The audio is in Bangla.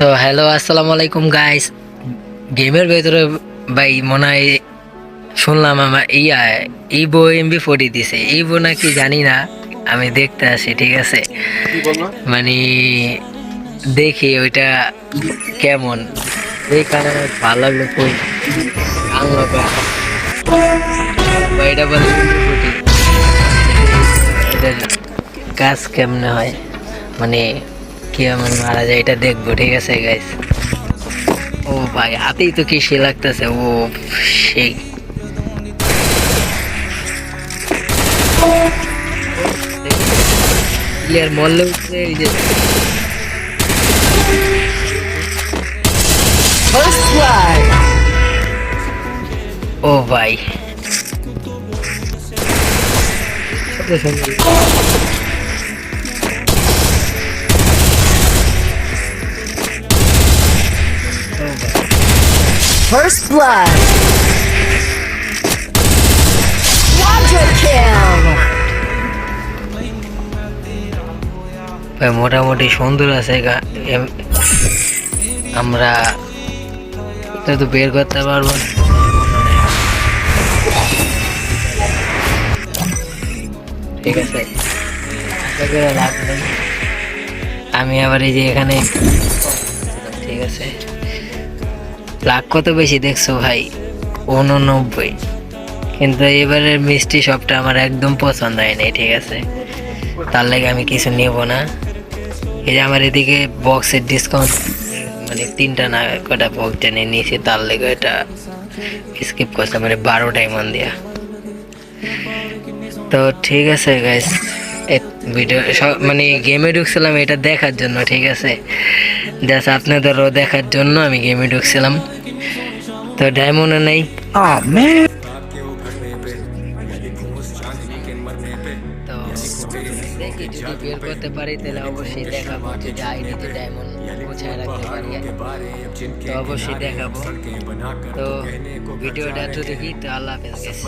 হ্যালো আসসালামু আলাইকুম গাইস গেমের ভেতরে ভাই মনে হয় শুনলাম আমার ইয়া ইবো এমবি ফোর্টি দিছে। ইবো নাকি জানি না আমি দেখতে আসি ঠিক আছে? মানে দেখি ওইটা কেমন। এই কারণে ভালো লাগল কই আনলো এটা বলে কাজ কেমনে হয়? মানে কি এমন মারা যায়, এটা দেখব, ঠিক আছে গাইস ও ভাই, হাতেই তো কি সে লাগতেছে, ও সেই। প্লেয়ার মরলে উঠছে এই যে ও ভাই। First blood. Quadra kill. মোটামুটি সুন্দর আছে আমরা তো বের করতে পারব। ঠিক আছে। আমি আবার এই যে এখানে ঠিক আছে লাখ কত বেশি দেখছ ভাই? উননব্বই। কিন্তু এবারের মিষ্টি শপটা আমার একদম পছন্দ হয়নি, ঠিক আছে? তার লাগে আমি কিছু নেব না। এই যে আমার এদিকে বক্সের ডিসকাউন্ট মানে তিনটা না, কটা বক্স টেনে নিয়েছি, তার লেগে এটা স্কিপ করছে মানে বারোটাই মন দিয়া। তো ঠিক আছে গাইস ভিডিও সব মানে গেমে ঢুকছিলাম এটা দেখার জন্য, ঠিক আছে? জাস্ট আপনাদেরও দেখার জন্য আমি গেমে ঢুকছিলাম। তো ডায়মন্ডও নেই। তো দেখি যদি বের করতে পারি, তাহলে অবশ্যই দেখাবো যদি আইডিতে ডায়মন্ড পারি। তো অবশ্যই দেখাবো। তো ভিডিওটা যদি কি তো আল্লাহ হাফেজ।